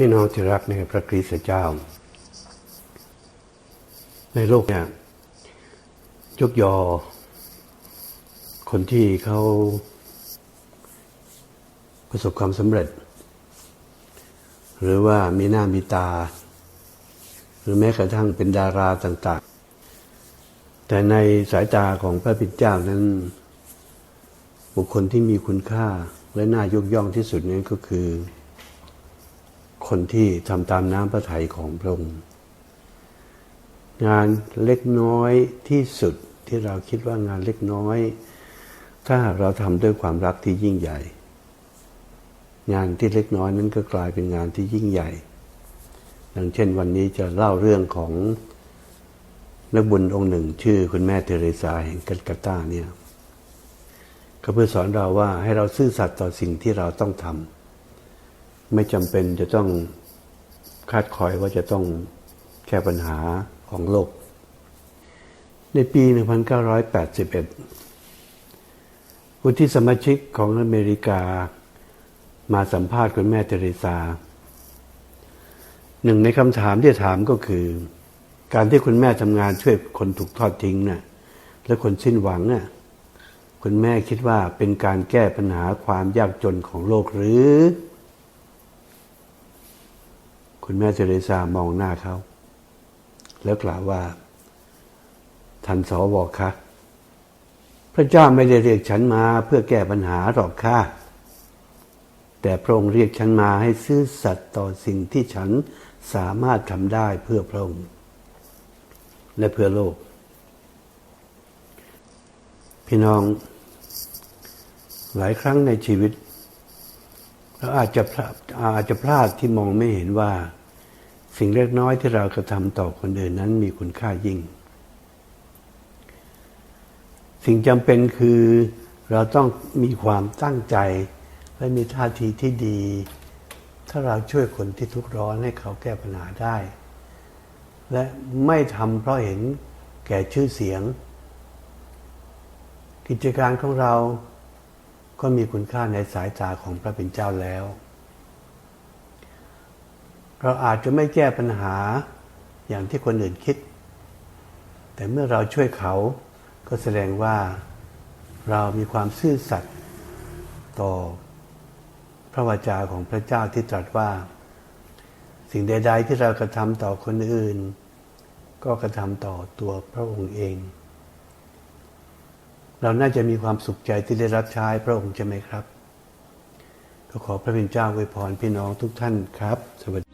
พี่น้องที่รักในพระคริสต์เจ้า ในโลกเนี่ยยกยอ คนที่เขาประสบความสำเร็จ หรือว่ามีหน้ามีตา หรือแม้กระทั่งเป็นดาราต่าง ๆ แต่ในสายตาของพระบิดเจ้านั้น บุคคลที่มีคุณค่าและน่ายกย่องที่สุดนั้นก็คือ คนที่ทำตามน้ำพระทัยของพระองค์งานเล็กน้อยที่สุดที่เราคิดว่างานเล็กน้อย ถ้าเราทำด้วยความรักที่ยิ่งใหญ่ งานที่เล็กน้อยนั้นก็กลายเป็นงานที่ยิ่งใหญ่ดังเช่นวันนี้จะเล่าเรื่องของนักบุญองค์หนึ่ง ชื่อคุณแม่เทเรซาแห่งกัลกัตตาเนี่ยก็เพื่อสอนเราว่าให้เราซื่อสัตย์ต่อสิ่งที่เราต้องทำ ไม่จำเป็นจะต้องคาดคอยว่าจะต้องแก้ปัญหาของโลก ในปี 1981ผู้ที่สมาชิกของอเมริกา มาสัมภาษณ์คุณแม่เทเรซา หนึ่งในคำถามที่ถามก็คือ การที่คุณแม่ทำงานช่วยคนถูกทอดทิ้งน่ะและคนสิ้นหวังน่ะคุณแม่คิดว่าเป็นการแก้ปัญหาความยากจนของโลกหรือ คุณแม่เทเรซามองหน้าเขา แล้วกล่าวว่า ท่านสวคะพระเจ้าไม่ได้เรียกฉันมาเพื่อแก้ปัญหาหรอกค่ะแต่พระองค์เรียกฉันมาให้ซื่อสัตย์ต่อสิ่งที่ฉันสามารถทำได้เพื่อพระองค์ และเพื่อโลก พี่น้อง หลายครั้งในชีวิต เราอาจจะอาจจะพลาดที่มองไม่เห็นว่า สิ่งเล็กน้อยที่เรากระทำต่อคนอื่นนั้นมีคุณค่ายิ่ง สิ่งจำเป็นคือเราต้องมีความตั้งใจและมีท่าทีที่ดี ถ้าเราช่วยคนที่ทุกข์ร้อนให้เขาแก้ปัญหาได้ และไม่ทำเพราะเห็นแก่ชื่อเสียง กิจการของเราก็มีคุณค่าในสายตาของพระเป็นเจ้าแล้ว เราอาจจะไม่แก้ปัญหาอย่างที่คนอื่นคิด แต่เมื่อเราช่วยเขาก็แสดงว่าเรามีความซื่อสัตย์ต่อพระวจาของพระเจ้าที่ตรัสว่า สิ่งใด ๆ ที่เรากระทำต่อคนอื่น ก็กระทำต่อตัวพระองค์เอง เราน่าจะมีความสุขใจที่ได้รับใช้พระองค์ใช่ไหมครับ ก็ขอพระเป็นเจ้าอวยพรพี่น้องทุกท่านครับ สวัสดี